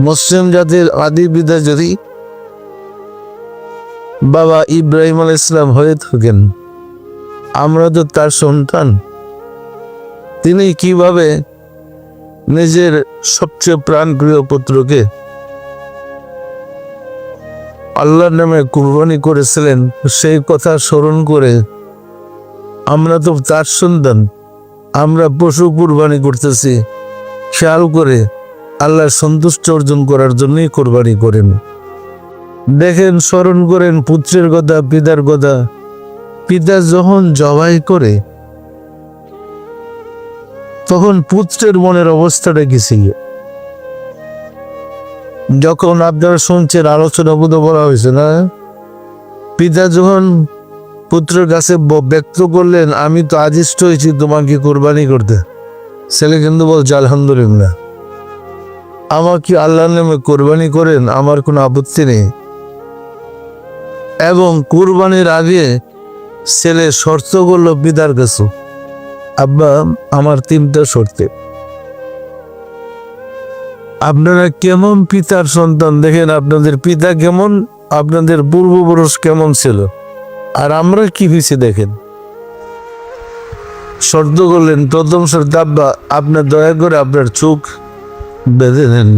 মুসলিম জাতির আদি বিদা যদি বাবা ইব্রাহিম আল ইসলাম হয়ে থাকেন, আমরা তো তার সন্তান। তিনি কীভাবে নিজের সবচেয়ে প্রাণপ্রিয় পুত্রকে আল্লাহর নামে কুরবানি করেছিলেন, সেই কথা স্মরণ করে আমরা তো তার সন্তান, আমরা পশু কুরবানি করতেছি। খেয়াল করে আল্লাহর সন্তুষ্ট অর্জন করার জন্যই কোরবানি করেন। দেখেন, স্মরণ করেন পুত্রের কথা, পিতার কথা। পিতা যখন জবাই করে, তখন পুত্রের মনের অবস্থাটা কি ছিল? যখন আপনারা শুনছেন, আলোচনা বোধ বলা হয়েছে না? পিতা যখন পুত্রের কাছে ব্যক্ত করলেন, আমি তো আদিষ্ট হয়েছি তোমাকে কোরবানি করতে। ছেলে কিন্তু বলছে, আলহামদুলিল্লাহ। আমাকে আল্লাহর নামে কোরবানি করেন, আমার কোনো আপত্তি নেই। এবং কোরবানির আগে ছেলে শর্ত করল পিতার কাছে। আব্বা, আমার তিনটা শর্তে। আপনারা কেমন পিতার সন্তান? দেখেন আপনাদের পিতা কেমন, আপনাদের পূর্বপুরুষ কেমন ছিল? আর আমরা কি হয়েছে দেখেন? শর্ত করলেন, প্রথম শর্ত, আব্বা, আপনার দয়া করে আপনার চোখ বেঁধে নেন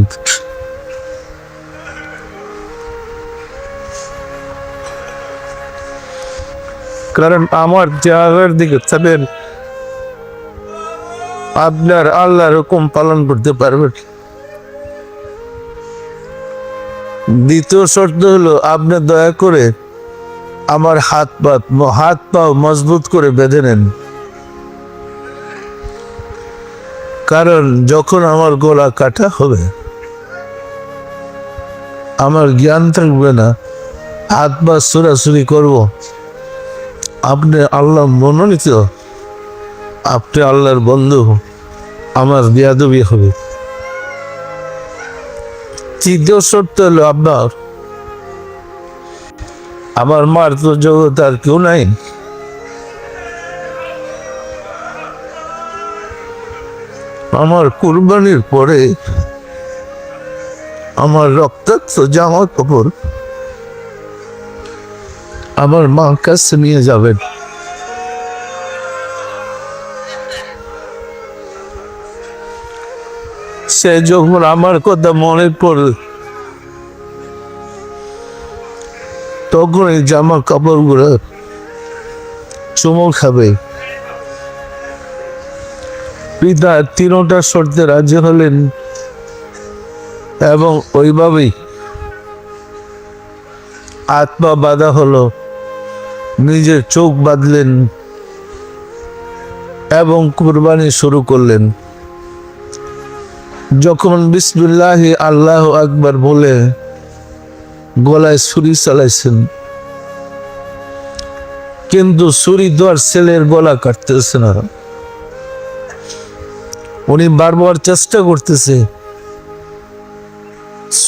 কারণ আমার জায়গার দিকে তাদের আপনার আল্লাহর হুকুম পালন করতে পারবেন। দ্বিতীয় শর্ত হলো, আপনি দয়া করে আমার হাত পা হাত পা মজবুত করে বেঁধে নেন। কারণ যখন আমার গলা কাটা হবে, আমার জ্ঞান থাকবে না, হাত পা সুরাসুরি করব। আপনি আল্লাহ মনোনীত, আপনি আল্লাহর বন্ধু, আমার বিয়াদবি হবে। তৃতীয় সত্য হলো আপনার আমার মার তো জগৎ আর কেউ নাই। আমার কুরবানির পরে আমার রক্তাক্ত জামা কাপড় আমার মার কাছে নিয়ে যাবেন। সে যখন আমার কথা মনে পড়ে তখন এই জামা কাপড়গুলো চুমো খাবে। পিতা তিনোটা শর্তে রাজি হলেন এবং ওইভাবেই আত্মা বাধা হলো, নিজের চোখ বাঁধলেন এবং কুরবানি শুরু করলেন। যখন বিসমিল্লাহ আল্লাহ আকবার বলে গলায় ছুরি চালাইছেন, কিন্তু ছুরি তো আর ছেলের গলা কাটতেছে না। উনি বারবার চেষ্টা করতেছে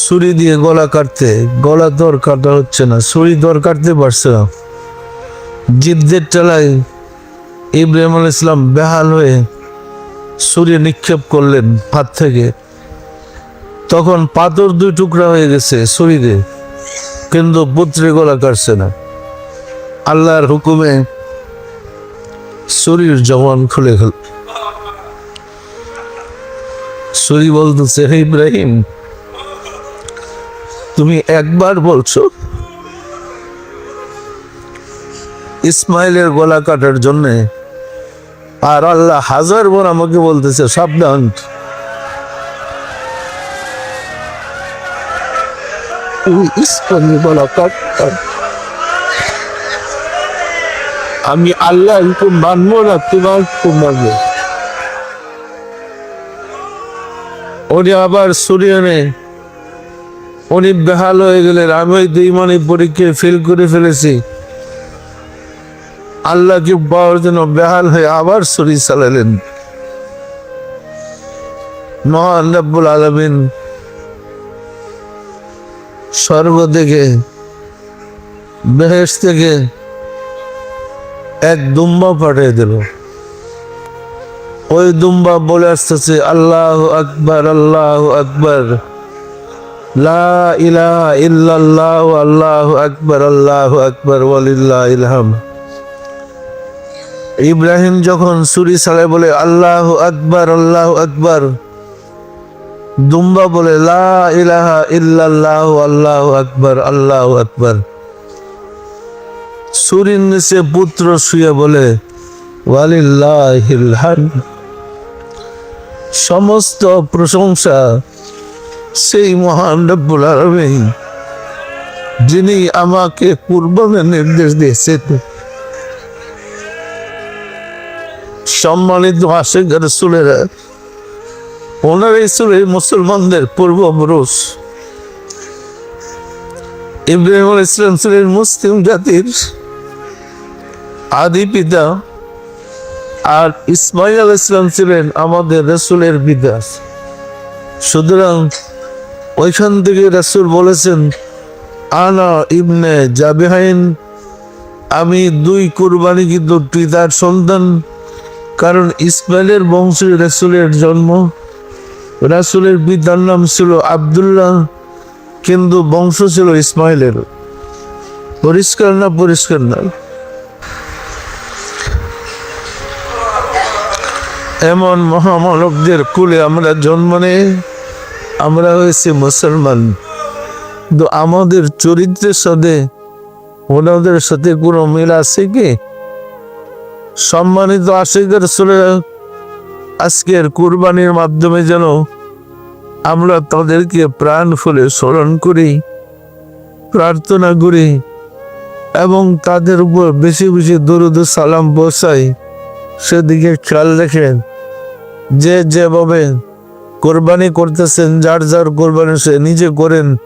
ছুরি দিয়ে গলা কাটতে। গলা দর কাটা হচ্ছে না, ছুরি দর কাটতে পারছে না। জিদ্দের টেলায় ইব্রাহিম আল ইসলাম বেহাল হয়ে ছুরি নিক্ষেপ করলেন হাত থেকে। তখন পাথর দুই টুকরা হয়ে গেছে ছুরিতে, কিন্তু পুত্রে গলা কাটছে না। আল্লাহর হুকুমে শরীর জওয়ান খুলে গেল শরীর বলতেছে হে ইব্রাহিম, তুমি একবার বলছো, ইসমাইলের গলা কাটার জন্যে আর আল্লাহ হাজার বার আমাকে বলতেছে, সাবধান। আমি আল্লাহ মানবো না, তোমার মানবো উনি আবার সুরিয়নে, উনি বেহাল হয়ে গেলেন আমি ওই দুই মানে পরীক্ষায় ফেল করে ফেলেছি। আল্লাহকে পাওয়ার জন্য বেহাল হয়ে আবার শরীর চালালেন? মহান রব্বুল আলমিন স্বর্গ থেকে বেহেস থেকে এক দুম্বা পাঠিয়ে দিল। ওই দুম্বা বলে আসতেছে, আল্লাহ আকবার আল্লাহ আকবার। ইল্লাল্লাহ, আল্লাহু আকবার আল্লাহু আকবার, ওয়ালিল্লাহিল হামদ। ইব্রাহিম যখন সুরি সালে বলে, আল্লাহু আকবার আল্লাহু আকবার। দুম্বা বলে, লা ইলাহা ইল্লাল্লাহ, আল্লাহু আকবার আল্লাহু আকবার। সুরির নিচে পুত্র শুয়ে বলে, ওয়ালিল্লাহিল হামদ। সমস্ত প্রশংসা সেই মহান রব্বুল আলামিন, যিনি আমাকে পূর্বমে নির্দেশ দিয়েছেন। সম্মানিত আশেখ রসুলেরা ওনার ইসুলের মুসলমানদের পূর্বপুরুষ। ইব্রাহিম ইসলাম ছিলেন মুসলিম জাতির আদি পিতা। আর ইসমাইল আল ইসলাম ছিলেন আমাদের রসুলের পিতা সুতরাং ওইখান থেকে রাসুল বলেছেন, আনা ইবনে জাবেহাইন, আমি দুই কুরবানি কিন্তু পিতার সন্তান, কারণ ইসমাইলের বংশের রাসুলের জন্ম। রাসুলের পিতার নাম ছিল আবদুল্লাহ, কিন্তু বংশ ছিল ইসমাইলের। পরিষ্কার না পরিষ্কার না এমন মহামানবদের কুলে আমরা জন্ম নেই, আমরা হয়েছি মুসলমান। কিন্তু আমাদের চরিত্রের সাথে, ওনাদের সাথে কোনো মিল আছে কি? সম্মানিত আশিকের চলে আজকের কুরবানির মাধ্যমে যেন আমরা তাদেরকে প্রাণ ফুলে স্মরণ করি, প্রার্থনা করি এবং তাদের উপর বেশি বেশি দরুদ সালাম বসাই সেদিকে খেয়াল রাখেন। যে যেভাবে কোরবানি করতেছেন, যার যার কোরবানি সে নিজে করেন,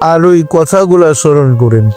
আর ওই কথাগুলা স্মরণ করেন।